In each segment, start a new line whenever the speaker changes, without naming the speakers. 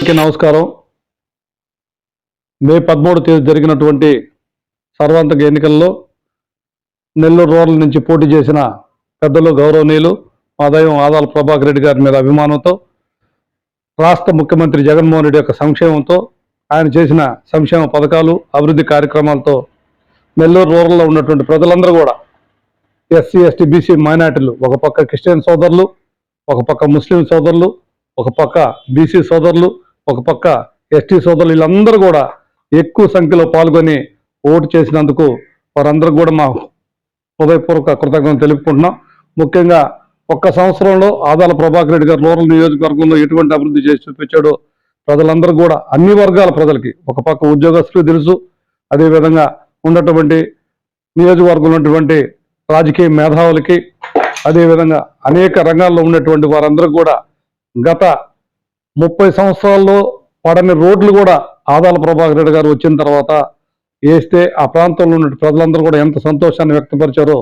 అందరికీ నమస్కారం. మే పదమూడు తేదీ జరిగినటువంటి సర్వాంతక ఎన్నికల్లో నెల్లూరు రూరల్ నుంచి పోటీ చేసిన పెద్దలు గౌరవనీయులు ఆదాయం ఆదాల ప్రభాకర్ రెడ్డి గారి మీద అభిమానంతో రాష్ట్ర ముఖ్యమంత్రి జగన్మోహన్ రెడ్డి యొక్క సంక్షేమంతో ఆయన చేసిన సంక్షేమ పథకాలు అభివృద్ధి కార్యక్రమాలతో నెల్లూరు రూరల్లో ఉన్నటువంటి ప్రజలందరూ కూడా ఎస్సీ ఎస్టీ బీసీ మైనార్టీలు ఒక పక్క క్రిస్టియన్ సోదరులు ఒక పక్క ముస్లిం సోదరులు ఒక పక్క బీసీ సోదరులు ఒక పక్క ఎస్టీ సోదరులు వీళ్ళందరూ కూడా ఎక్కువ సంఖ్యలో పాల్గొని ఓటు చేసినందుకు వారందరూ కూడా మా హృదయపూర్వక కృతజ్ఞతలు తెలుపుకుంటున్నాం. ముఖ్యంగా ఒక్క సంవత్సరంలో ఆదాల ప్రభాకర్ రెడ్డి గారు రూరల్ నియోజకవర్గంలో ఎటువంటి అభివృద్ధి చేసి చూపించాడో ప్రజలందరూ కూడా అన్ని వర్గాల ప్రజలకి ఒక పక్క ఉద్యోగస్తులు తెలుసు అదేవిధంగా ఉన్నటువంటి నియోజకవర్గంలో ఉన్నటువంటి రాజకీయ మేధావులకి అదేవిధంగా అనేక రంగాల్లో ఉన్నటువంటి వారందరూ కూడా గత ముప్పై సంవత్సరాల్లో పడని రోడ్లు కూడా ఆదాల ప్రభాకర్ రెడ్డి గారు వచ్చిన తర్వాత వేస్తే ఆ ప్రాంతంలో ఉన్న ప్రజలందరూ కూడా ఎంత సంతోషాన్ని వ్యక్తపరిచారో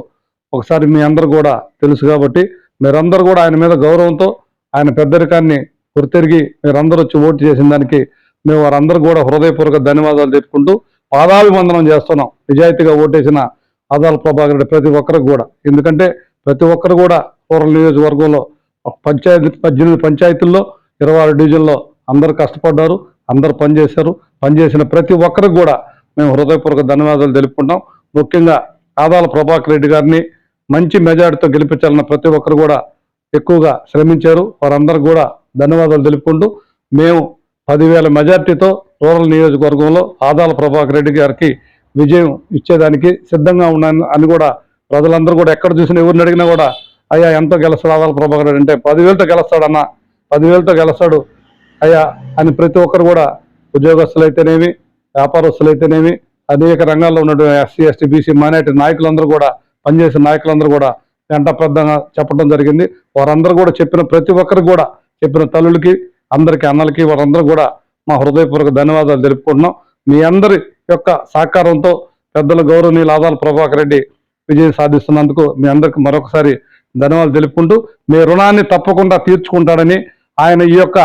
ఒకసారి మీ అందరూ కూడా తెలుసు కాబట్టి మీరందరూ కూడా ఆయన మీద గౌరవంతో ఆయన పెద్దరికాన్ని గుర్తెరిగి మీరందరూ వచ్చి ఓటు చేసిన దానికి మేము వారందరూ కూడా హృదయపూర్వక ధన్యవాదాలు చెప్పుకుంటూ పాదాభివందనం చేస్తున్నాం. నిజాయితీగా ఓటేసిన ఆదాల ప్రభాకర్ రెడ్డి ప్రతి ఒక్కరికి కూడా. ఎందుకంటే ప్రతి ఒక్కరు కూడా రూరల్ నియోజకవర్గంలో పంచాయతీ పద్దెనిమిది పంచాయతీల్లో ఇరవై ఆరు డివిజన్లో అందరు కష్టపడ్డారు అందరు పనిచేశారు. పనిచేసిన ప్రతి ఒక్కరికి కూడా మేము హృదయపూర్వక ధన్యవాదాలు తెలుపుకుంటాం ముఖ్యంగా ఆదాల ప్రభాకర్ రెడ్డి గారిని మంచి మెజార్టీతో గెలిపించాలన్న ప్రతి ఒక్కరు కూడా ఎక్కువగా శ్రమించారు. వారందరికి కూడా ధన్యవాదాలు తెలుపుకుంటూ మేము పదివేల మెజార్టీతో రూరల్ నియోజకవర్గంలో ఆదాల ప్రభాకర్ రెడ్డి గారికి విజయం ఇచ్చేదానికి సిద్ధంగా ఉన్నాను అని కూడా ప్రజలందరూ కూడా ఎక్కడ చూసినా ఎవరిని అడిగినా కూడా అయ్యా ఎంతో గెలుస్తాడు ఆదాల ప్రభాకర్ రెడ్డి అంటే పదివేలతో గెలుస్తాడన్న పదివేలతో గెలుస్తాడు. అయ్యా అని ప్రతి ఒక్కరు కూడా ఉద్యోగస్తులైతేనేమి వ్యాపారస్తులైతేనేమి అనేక రంగాల్లో ఉన్నటువంటి ఎస్సీ ఎస్టీ బీసీ మైనార్టీ నాయకులందరూ కూడా పనిచేసిన నాయకులందరూ కూడా వెంట పెద్దగా చెప్పడం జరిగింది. వారందరూ కూడా చెప్పిన ప్రతి ఒక్కరికి కూడా చెప్పిన తల్లులకి అందరికీ అన్నలకి వారందరూ కూడా మా హృదయపూర్వక ధన్యవాదాలు తెలుపుకుంటున్నాం. మీ అందరి యొక్క సహకారంతో పెద్దల గౌరవనీయులు ఆదాల ప్రభాకర్ రెడ్డి విజయం సాధిస్తున్నందుకు మీ అందరికి మరొకసారి ధన్యవాదాలు తెలుపుకుంటూ మీ రుణాన్ని తప్పకుండా తీర్చుకుంటాడని ఆయన ఈ యొక్క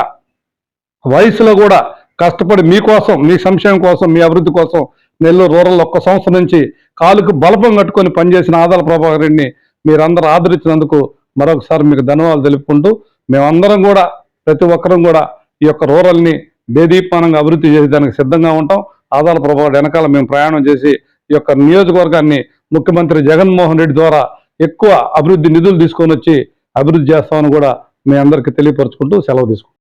వయసులో కూడా కష్టపడి మీకోసం మీ సంక్షేమం కోసం మీ అభివృద్ధి కోసం నెల్లూరు రూరల్ ఒక్క సంవత్సరం నుంచి కాలుకు బలపం కట్టుకొని పనిచేసిన ఆదాల ప్రభాకర్ రెడ్డిని మీరందరూ ఆదరించినందుకు మరొకసారి మీకు ధన్యవాదాలు తెలుపుకుంటూ మేమందరం కూడా ప్రతి ఒక్కరం కూడా ఈ యొక్క రూరల్ని దేదీపానంగా అభివృద్ధి చేసేదానికి సిద్ధంగా ఉంటాం. ఆదాల ప్రభావం వెనకాల మేము ప్రయాణం చేసి ఈ యొక్క నియోజకవర్గాన్ని ముఖ్యమంత్రి జగన్మోహన్ రెడ్డి ద్వారా ఎక్కువ అభివృద్ధి నిధులు తీసుకొని వచ్చి అభివృద్ధి చేస్తామని కూడా మీ అందరికీ తెలియపరుచుకుంటూ సెలవు తీసుకుంటాం